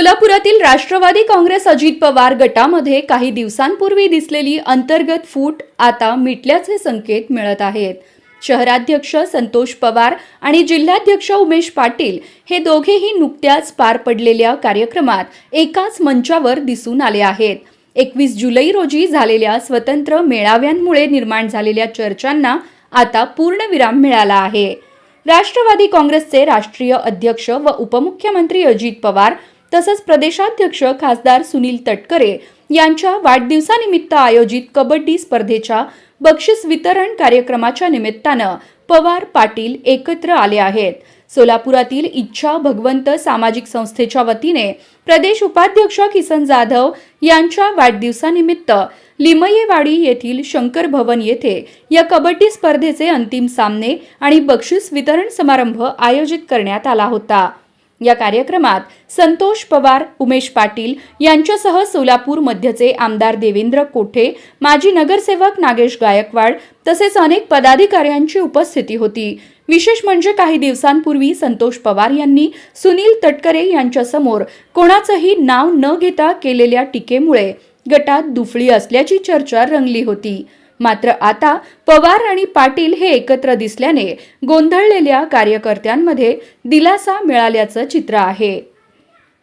सोलापुरातील राष्ट्रवादी काँग्रेस अजित पवार गटामध्ये काही दिवसांपूर्वी दिसलेली अंतर्गत फूट आता मिटल्याचे संकेत मिळत आहेत. शहराध्यक्ष संतोष पवार आणि जिल्हाध्यक्ष उमेश पाटील हे दोघेही नुकत्याच पार पडलेल्या कार्यक्रमात एकाच मंचावर दिसून आले आहेत. एकवीस जुलै रोजी झालेल्या स्वतंत्र मेळाव्यांमुळे निर्माण झालेल्या चर्चांना आता पूर्णविराम मिळाला आहे. राष्ट्रवादी काँग्रेसचे राष्ट्रीय अध्यक्ष व उपमुख्यमंत्री अजित पवार तसंच प्रदेशाध्यक्ष खासदार सुनील तटकरे यांच्या वाढदिवसानिमित्त आयोजित कबड्डी स्पर्धेच्या बक्षीस वितरण कार्यक्रमाच्या निमित्तानं पवार पाटील एकत्र आले आहेत. सोलापुरातील इच्छा भगवंत सामाजिक संस्थेच्या वतीने प्रदेश उपाध्यक्ष किसन जाधव यांच्या वाढदिवसानिमित्त लिमयेवाडी येथील शंकर भवन येथे या कबड्डी स्पर्धेचे अंतिम सामने आणि बक्षीस वितरण समारंभ आयोजित करण्यात आला होता. या कार्यक्रमात संतोष पवार उमेश पाटील यांच्यासह सोलापूर मध्यचे आमदार देवेंद्र कोठे माजी नगरसेवक नागेश गायकवाड तसेच अनेक पदाधिकाऱ्यांची उपस्थिती होती. विशेष म्हणजे काही दिवसांपूर्वी संतोष पवार यांनी सुनील तटकरे यांच्यासमोर कोणाचंही नाव न घेता केलेल्या टीकेमुळे गटात दुफळी असल्याची चर्चा रंगली होती. मात्र आता पवार आणि पाटील हे एकत्र दिसल्याने गोंधळलेल्या कार्यकर्त्यांमध्ये दिलासा मिळाल्याचं चित्र आहे.